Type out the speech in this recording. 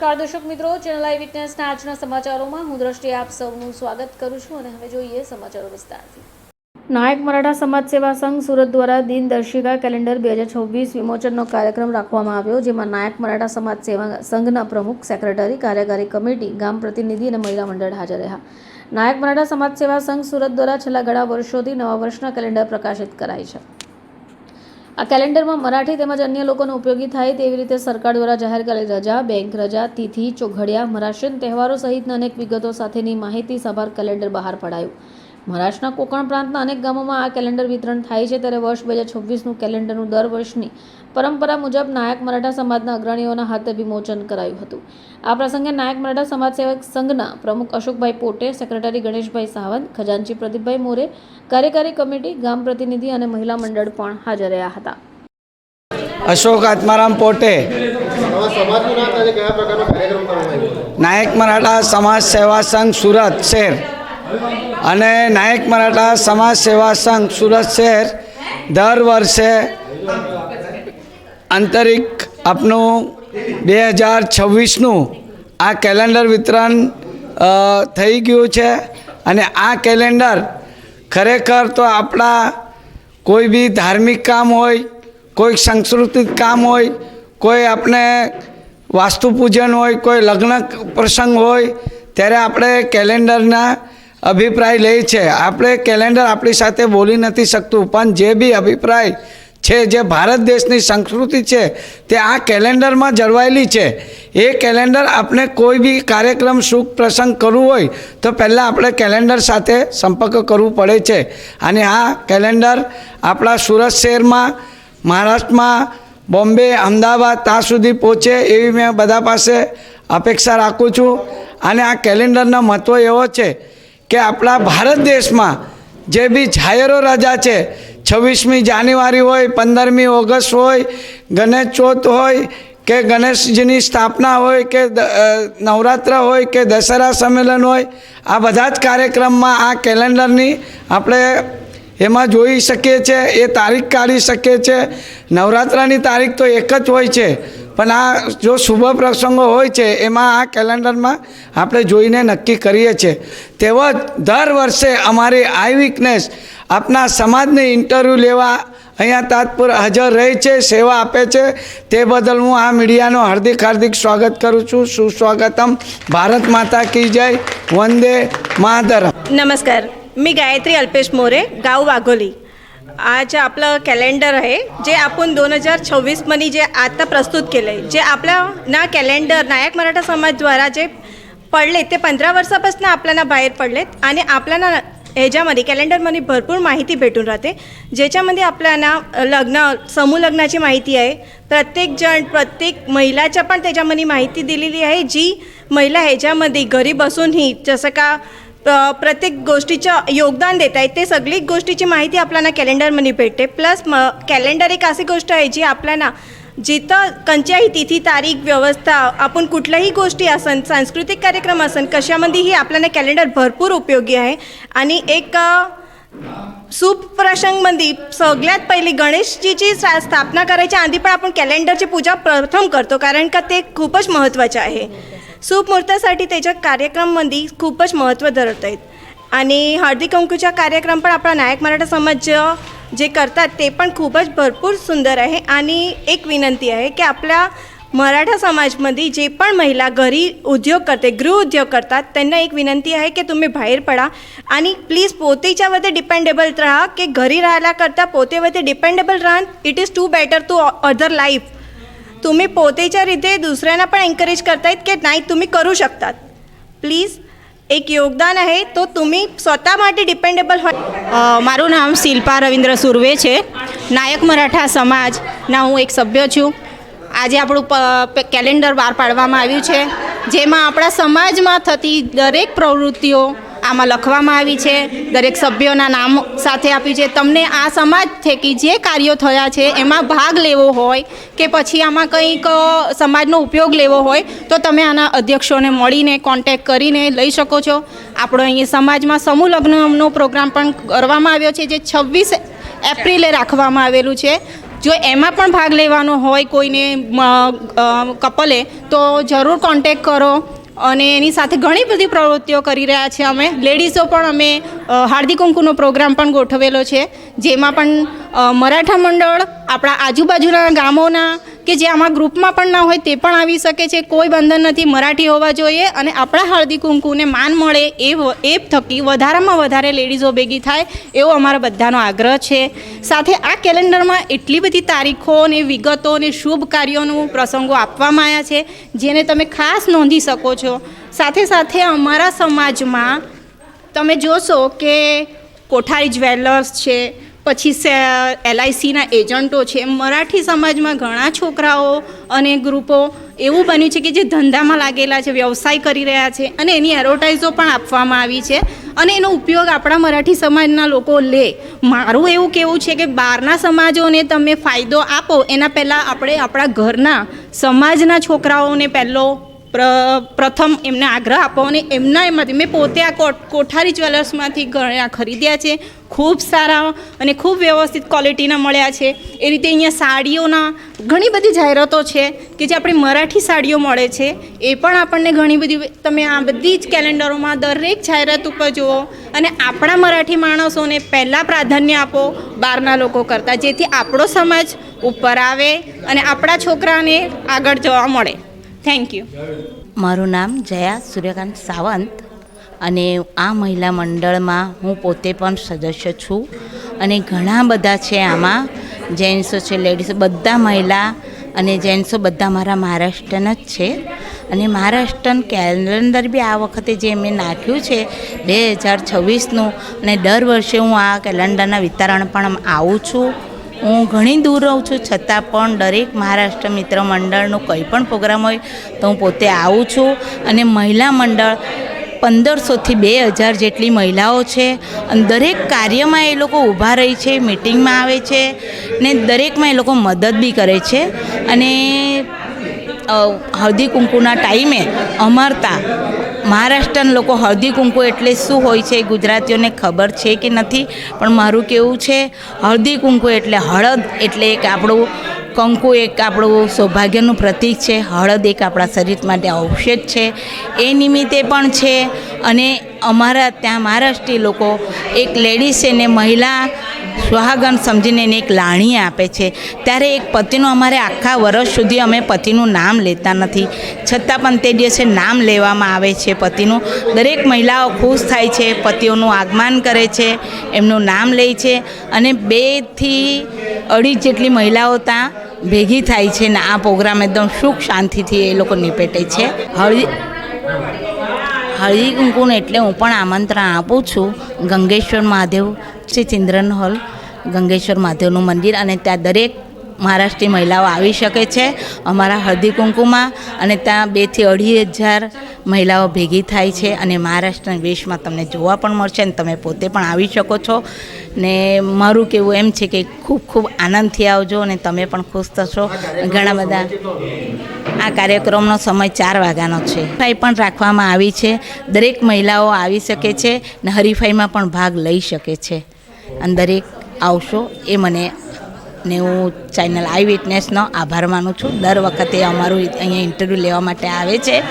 દર્શક મિત્રો ચેનલ આઈ વિટનેસના આજના સમાચારોમાં હું દ્રષ્ટિ આપ સૌનું સ્વાગત કરું છું અને હવે જોઈએ સમાચારો વિસ્તારથી. નાયક મરાઠા સમાજ સેવા સંઘ સુરત દ્વારા દિનદર્શિકા કેલેન્ડર બે હજાર છવ્વીસ વિમોચનનો કાર્યક્રમ રાખવામાં આવ્યો, જેમાં નાયક મરાઠા સમાજ સેવા સંઘના પ્રમુખ, સેક્રેટરી, કાર્યકારી કમિટી, ગામ પ્રતિનિધિ અને મહિલા મંડળ હાજર રહ્યા. નાયક મરાઠા સમાજ સેવા સંઘ સુરત દ્વારા છેલ્લા ઘણા વર્ષોથી નવા વર્ષના કેલેન્ડર પ્રકાશિત કરાય છે. આ કેલેન્ડરમાં મરાઠી તેમજ અન્ય લોકોને ઉપયોગી થાય તેવી રીતે સરકાર દ્વારા જાહેર કરેલી રજા, બેંક રજા, તિથિ, ચોઘડિયા મહારાષ્ટ્રીયન તહેવારો સહિતના અનેક વિગતો સાથેની માહિતી સભાર કેલેન્ડર બહાર પડાયું. મહારાષ્ટ્રના કોકણ પ્રાંતના અનેક ગામોમાં આ કેલેન્ડર વિતરણ થાય છે ત્યારે વર્ષ બે હજાર છવ્વીસનું કેલેન્ડરનું દર વર્ષની પરંપરા મુજબ નાયક મરાઠા સમાજના અગ્રણીઓના હાથે વિમોચન કરાયું હતું. આ પ્રસંગે નાયક મરાઠા સમાજ સેવક સંઘના પ્રમુખ અશોકભાઈ પોટે, સેક્રેટરી ગણેશભાઈ સાવંત, ખજાનચી પ્રદીપભાઈ મોરે, કાર્યકારી કમિટી, ગામ પ્રતિનિધિ અને મહિલા મંડળ પણ હાજર રહ્યા હતા. અશોક આત્મારામ પોટે. નાયક મરાઠા સમાજ સેવા સંઘ સુરત શહેર અને નાયક મરાઠા સમાજ સેવા સંઘ સુરત શહેર દર વર્ષે આંતરિક આપનું બે હજાર છવ્વીસનું આ કેલેન્ડર વિતરણ થઈ ગયું છે અને આ કેલેન્ડર ખરેખર તો આપણા કોઈ બી ધાર્મિક કામ હોય, કોઈ સાંસ્કૃતિક કામ હોય, કોઈ આપણે વાસ્તુ પૂજન હોય, કોઈ લગ્ન પ્રસંગ હોય, ત્યારે આપણે કેલેન્ડરના અભિપ્રાય લઈએ છે. આપણે કેલેન્ડર આપણી સાથે બોલી નથી શકતું, પણ જે બી અભિપ્રાય છે, જે ભારત દેશની સંસ્કૃતિ છે, તે આ કેલેન્ડરમાં જળવાયેલી છે. એ કેલેન્ડર આપણે કોઈ બી કાર્યક્રમ સુખ પ્રસંગ કરવું હોય, તો પહેલાં આપણે કેલેન્ડર સાથે સંપર્ક કરવું પડે છે. અને આ કેલેન્ડર આપણા સુરત શહેરમાં, મહારાષ્ટ્રમાં, બોમ્બે, અમદાવાદ, ત્યાં સુધી પહોંચે એવી મેં બધા પાસે અપેક્ષા રાખું છું. અને આ કેલેન્ડરનો મહત્ત્વ એવો છે કે આપણા ભારત દેશમાં જે બી જાહેરો રાજા છે છવ્વીસમી જાન્યુઆરી હોય, પંદરમી ઓગસ્ટ હોય, ગણેશ ચોથ હોય કે ગણેશજીની સ્થાપના હોય કે નવરાત્ર હોય કે દશેરા સંમેલન હોય, આ બધા જ કાર્યક્રમમાં આ કેલેન્ડરની આપણે એમાં જોઈ શકીએ છીએ, એ તારીખ કાઢી શકીએ છીએ. નવરાત્રાની તારીખ તો એક જ હોય છે. પણ આ જો શુભ પ્રસંગો હોય છે એમાં આ કેલેન્ડરમાં આપણે જોઈને નક્કી કરીએ છીએ તેવો જ દર વર્ષે અમારી આઈ વીકનેસ આપના સમાજને ઇન્ટરવ્યૂ લેવા અહીંયા તાજપુર હાજર રહે છે સેવા આપે છે તે બદલ હું આ મીડિયાનો હાર્દિક હાર્દિક સ્વાગત કરું છું સુસ્વાગતમ भारत माता की जय वंदे मातरम नमस्कार मी गायत्री अल्पेश मोरे गाव वाघोली आज आपलं कॅलेंडर आहे जे आपण दोन हजार छव्वीसमध्ये जे आता प्रस्तुत केलं आहे जे आपल्या ना कॅलेंडर नायक मराठा समाजद्वारा जे पडले ते पंधरा वर्षापासून आपल्याला बाहेर पडलेत आणि आपल्याला ह्याच्यामध्ये कॅलेंडरमध्ये भरपूर माहिती भेटून राहते. ज्याच्यामध्ये आपल्याला लग्न समूह लग्नाची माहिती आहे. प्रत्येक जण प्रत्येक महिलाच्या पण त्याच्यामध्ये माहिती दिलेली आहे जी महिला ह्याच्यामध्ये घरी बसूनही जसं का प्रत्येक गोष्टीचं योगदान देत आहे ते सगळी गोष्टीची माहिती आपल्याला कॅलेंडरमध्ये भेटते. प्लस म कॅलेंडर एक अशी गोष्ट आहे जी आपल्याला जिथं कोणत्याही तिथी तारीख व्यवस्था आपण कुठल्याही गोष्टी असन सांस्कृतिक कार्यक्रम असन कशामध्येही आपल्याला कॅलेंडर भरपूर उपयोगी आहे. आणि एक सुप्रसंगमध्ये प्रसंगमध्ये सगळ्यात पहिली गणेशजीची स्थापना करायच्या आधी पण आपण कॅलेंडरची पूजा प्रथम करतो कारण का ते खूपच महत्त्वाचे आहे. शुभमुहूर्तासाठी त्याच्या कार्यक्रममध्ये खूपच महत्त्व धरत आहेत. आणि हळदी कुंकूचा कार्यक्रम पण आपला नायक मराठा समाज जे करतात ते पण खूपच भरपूर सुंदर आहे. आणि एक विनंती आहे की आपल्या मराठा समाजमध्ये जे पण महिला घरी उद्योग करते गृहउद्योग करतात त्यांना एक विनंती आहे की तुम्ही बाहेर पडा. आणि प्लीज पोतेच्यावरती डिपेंडेबल राहा की घरी राहायला करता पोतेवरती डिपेंडेबल राहा. It is to better to other life तुम्ही पोतेच्या રીતે दुसऱ्यांना પણ एन्करेज करतायत की नाही तुम्ही करू शकतात પ્લીઝ એક યોગદાન आहे તો तुम्ही स्वतः માટે ડિપેન્ડેબલ હોય અ, મારું નામ શિલ્પા રવિન્દ્ર સુરવે છે નાયક મરાઠા સમાજના હું એક સભ્ય છું આજે આપણું પ- પ- કેલેન્ડર બહાર પાડવામાં આવ્યું છે જેમાં આપણા સમાજમાં થતી દરેક પ્રવૃત્તિઓ આમાં લખવામાં આવી છે. દરેક સભ્યોના નામ સાથે આપ્યું છે. તમને આ સમાજ થકી જે કાર્યો થયા છે, એમાં ભાગ લેવો હોય કે પછી આમાં કંઈક સમાજનો ઉપયોગ લેવો હોય, તો તમે આના અધ્યક્ષોને મળીને કોન્ટેક કરીને લઈ શકો છો. આપણો અહીં સમાજમાં સમૂહ લગ્નનો પ્રોગ્રામ પણ કરવામાં આવ્યો છે, જે છવ્વીસ એપ્રિલે રાખવામાં આવેલું છે. જો એમાં પણ ભાગ લેવાનો હોય કોઈને કપલે તો જરૂર કોન્ટેક કરો. અને એની સાથે ઘણી બધી પ્રવૃત્તિઓ કરી રહ્યા છે અમે. લેડીઝો પણ અમે હાર્દિક કુંકુનો પ્રોગ્રામ પણ ગોઠવેલો છે. જેમાં પણ મરાઠા મંડળ આપણા આજુબાજુના ગામોના કે જે આમાં ગ્રુપમાં પણ ના હોય તે પણ આવી શકે છે. કોઈ બંધન નથી, મરાઠી હોવા જોઈએ અને આપણા હળદી કુંકુને માન મળે એ એ થકી વધારામાં વધારે લેડીઝો ભેગી થાય એવો અમારા બધાનો આગ્રહ છે. સાથે આ કેલેન્ડરમાં એટલી બધી તારીખો અને વિગતો અને શુભ કાર્યોનું પ્રસંગો આપવામાં આવ્યા છે, જેને તમે ખાસ નોંધી શકો છો. સાથે સાથે અમારા સમાજમાં તમે જોશો કે કોઠારી જ્વેલર્સ છે પછી એલઆઈસીના એજન્ટો છે, મરાઠી સમાજમાં ઘણા છોકરાઓ અને ગ્રુપો એવું બન્યું છે કે જે ધંધામાં લાગેલા છે, વ્યવસાય કરી રહ્યા છે અને એની એડવર્ટાઇઝો પણ આપવામાં આવી છે અને એનો ઉપયોગ આપણા મરાઠી સમાજના લોકો લે. મારું એવું કેવું છે કે બહારના સમાજોને તમે ફાયદો આપો, એના પહેલાં આપણે આપણા ઘરના સમાજના છોકરાઓને પહેલો પ્રથમ એમને આગ્રહ આપો અને એમના એમાંથી મેં પોતે આ કોઠારી જ્વેલર્સમાંથી ઘણા ખરીદ્યા છે. ખૂબ સારા અને ખૂબ વ્યવસ્થિત ક્વોલિટીના મળ્યા છે. એ રીતે અહીંયા સાડીઓના ઘણી બધી જાહેરાતો છે કે જે આપણી મરાઠી સાડીઓ મળે છે. એ પણ આપણને ઘણી બધી તમે આ બધી જ કેલેન્ડરોમાં દરેક જાહેરાત ઉપર જુઓ અને આપણા મરાઠી માણસોને પહેલાં પ્રાધાન્ય આપો બહારના લોકો કરતાં, જેથી આપણો સમાજ ઉપર આવે અને આપણા છોકરાને આગળ જવા મળે. થેન્ક યુ મારું નામ જયા સૂર્યકાંત સાવંત અને આ મહિલા મંડળમાં હું પોતે પણ સદસ્ય છું અને ઘણા બધા છે આમાં. જેન્ટ્સો છે, લેડીઝો, બધા મહિલા અને જેન્ટ્સો બધા મારા મહારાષ્ટ્રના જ છે. અને મહારાષ્ટ્રન કેલેન્ડર બી આ વખતે જે મેં નાખ્યું છે, બે હજાર છવ્વીસનું અને દર વર્ષે હું આ કેલેન્ડરના વિતરણ પણ આવું છું. હું ઘણી દૂર રહું છું, છતાં પણ દરેક મહારાષ્ટ્ર મિત્ર મંડળનો કંઈ પણ પ્રોગ્રામ હોય તો હું પોતે આવું છું. અને મહિલા મંડળ પંદરસોથી બે હજાર જેટલી મહિલાઓ છે. અને દરેક કાર્યમાં એ લોકો ઊભા રહી છે, મિટિંગમાં આવે છે ને દરેકમાં એ લોકો મદદ બી કરે છે. અને હળદી કુંકુના ટાઈમે અમરતા મહારાષ્ટ્રન લોકો હળદી કુંકુ એટલે શું હોય છે ગુજરાતીઓને ખબર છે કે નથી, પણ મારું કેવું છે હળદી કુંકુ એટલે હળદ એટલે એક આપણું કંકુ એક આપણું સૌભાગ્યનું પ્રતીક છે. હળદ એક આપણા શરીર માટે ઔષધ છે. એ નિમિત્તે પણ છે. અને અમારા ત્યાં મહારાષ્ટ્રીય લોકો એક લેડીઝ છે ને મહિલા સુહાગન સમજીને એને એક લાણી આપે છે. ત્યારે એક પતિનું અમારે આખા વર્ષ સુધી અમે પતિનું નામ લેતા નથી. છતાં પણ તે દિવસે નામ લેવામાં આવે છે પતિનું. દરેક મહિલાઓ ખુશ થાય છે, પતિઓનું આગમન કરે છે, એમનું નામ લે છે અને બેથી અઢી જેટલી મહિલાઓ ત્યાં ભેગી થાય છે ને આ પ્રોગ્રામ એકદમ સુખ શાંતિથી એ લોકો નિપેટે છે. હળદી હળદી કુંકુને એટલે હું પણ આમંત્રણ આપું છું. ગંગેશ્વર મહાદેવ, શ્રી ચિંદ્રન હોલ, ગંગેશ્વર મહાદેવનું મંદિર અને ત્યાં દરેક મહારાષ્ટ્રીય મહિલાઓ આવી શકે છે. અમારા હળદી કુંકુમાં અને ત્યાં બેથી અઢી હજાર મહિલાઓ ભેગી થાય છે અને મહારાષ્ટ્રના વેશમાં તમને જોવા પણ મળશે અને તમે પોતે પણ આવી શકો છો. ને મારું કહેવું એમ છે કે ખૂબ ખૂબ આનંદથી આવજો અને તમે પણ ખુશ થશો. ઘણા બધા આ કાર્યક્રમનો સમય ચાર વાગ્યાનો છે. હરીફાઈ પણ રાખવામાં આવી છે. દરેક મહિલાઓ આવી શકે છે ને હરીફાઈમાં પણ ભાગ લઈ શકે છે. અને દરેક આવશો એ મને ને હું ચેનલ આઈ વિટનેસનો આભાર માનું છું. દર વખતે અમારું અહીંયા ઇન્ટરવ્યૂ લેવા માટે આવે છે.